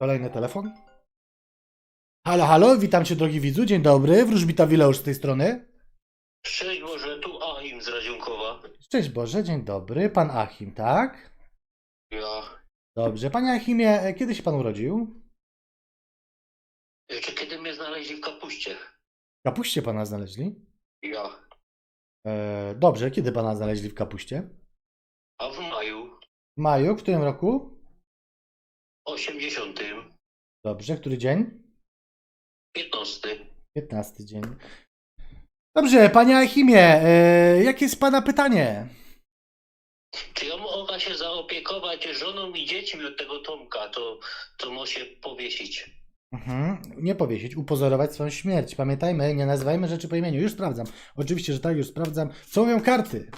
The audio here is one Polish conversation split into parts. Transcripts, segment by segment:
Kolejny telefon. Halo, halo, witam cię drogi widzu, dzień dobry, wróżbita Wileusz z tej strony. Szczęść Boże, tu Achim z Radziunkowa. Szczęść Boże, dzień dobry, pan Achim, tak? Ja. Dobrze, panie Achimie, e, kiedy się pan urodził? Jeszcze kiedy mnie znaleźli w kapuście? W kapuście pana znaleźli? Ja. E, dobrze, kiedy pana znaleźli w kapuście? A w maju W maju, w którym roku? 80. Dobrze, który dzień? 15. 15 dzień. Dobrze, panie Achimie, e, jakie jest pana pytanie? Czy ja mogę się zaopiekować żoną i dziećmi od tego Tomka, to, to może się powiesić. Mhm. Nie powiesić, upozorować swoją śmierć. Pamiętajmy, nie nazywajmy rzeczy po imieniu. Już sprawdzam. Oczywiście, że tak, już sprawdzam. Co mówią karty?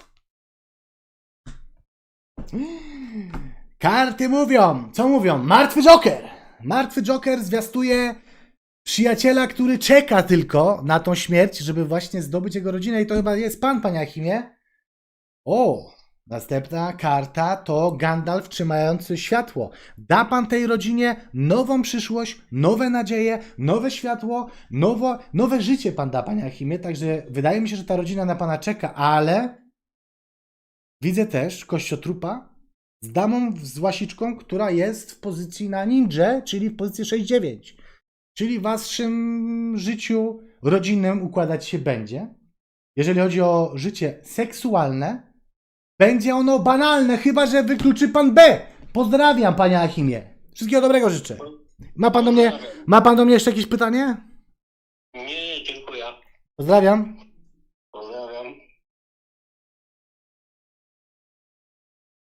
Karty mówią. Co mówią? Martwy Joker. Martwy Joker zwiastuje przyjaciela, który czeka tylko na tą śmierć, żeby właśnie zdobyć jego rodzinę. I to chyba jest pan, panie Achimie. O, następna karta to Gandalf trzymający światło. Da pan tej rodzinie nową przyszłość, nowe nadzieje, nowe światło, nowo, nowe życie pan da, panie Achimie. Także wydaje mi się, że ta rodzina na pana czeka, ale widzę też kościotrupa z damą z łasiczką, która jest w pozycji na ninja, czyli w pozycji 6-9. Czyli w waszym życiu rodzinnym układać się będzie. Jeżeli chodzi o życie seksualne, będzie ono banalne, chyba że wykluczy pan B. Pozdrawiam, panie Achimie. Wszystkiego dobrego życzę. Ma pan do mnie, ma pan do mnie jeszcze jakieś pytanie? Nie, dziękuję. Pozdrawiam.